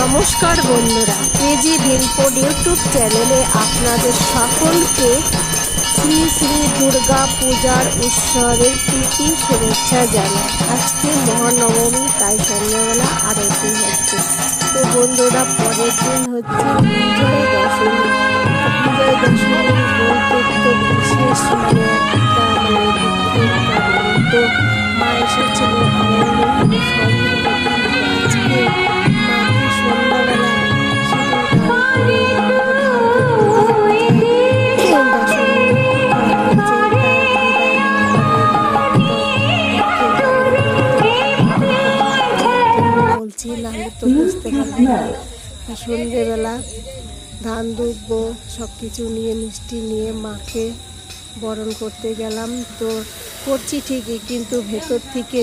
নমস্কার বন্ধুরা KG ভিনপোড YouTube চ্যানেলে আপনাদের সকলকে শ্রী শ্রী দুর্গা পূজার উৎসবের প্রীতি শুভেচ্ছা জানাই। আজকে মহানবমী, তাই সন্ধ্যাবেলা আরতি হচ্ছে। তো বন্ধুরা, পরের দিন হচ্ছে বিজয় দশমী বিজয় দশমী বলতে তো বিশেষ মানে বলছি নাহলে তো বুঝতে পারবে না। সন্ধ্যেবেলা ধান দুব্বো সব কিছু নিয়ে মিষ্টি নিয়ে মাকে বরণ করতে গেলাম। তো করছি ঠিকই, কিন্তু ভেতর থেকে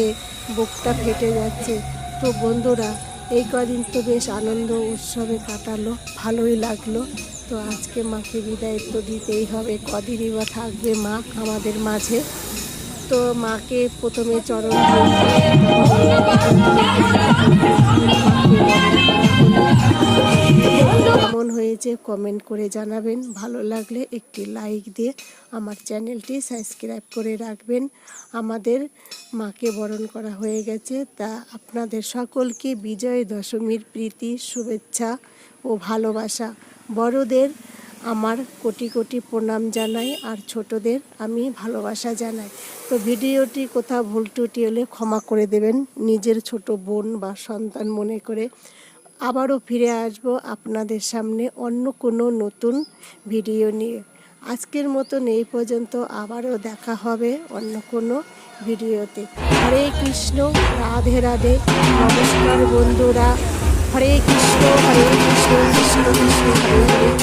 বুকটা ফেটে যাচ্ছে। তো বন্ধুরা, এই কদিন তো বেশ আনন্দ উৎসবে কাটালো, ভালোই লাগল। তো আজকে মাকে বিদায় তো দিতেই হবে। কদিনই বা থাকবে মা আমাদের মাঝে। তো মাকে প্রথমে চরণ কেমন হয়েছে কমেন্ট করে জানাবেন। ভালো লাগলে একটি লাইক দিয়ে আমার চ্যানেলটি সাবস্ক্রাইব করে রাখবেন। আমাদের মাকে বরণ করা হয়ে গেছে। তা আপনাদের সকলকে বিজয় দশমীর প্রীতি, শুভেচ্ছা ও ভালোবাসা। বড়দের আমার কোটি কোটি প্রণাম জানাই আর ছোটদের আমি ভালোবাসা জানাই। তো ভিডিওটি কোথাও ভুল ত্রুটি হলে ক্ষমা করে দেবেন, নিজের ছোট বোন বা সন্তান মনে করে। আবারও ফিরে আসব আপনাদের সামনে অন্য কোনো নতুন ভিডিও নিয়ে। আজকের মতন এই পর্যন্ত আবারও দেখা হবে অন্য কোনো ভিডিওতে। হরে কৃষ্ণ, রাধে রাধে, নমস্কার বন্ধুরা। হরে কৃষ্ণ হরে কৃষ্ণ কৃষ্ণ কৃষ্ণ, হরে হরে।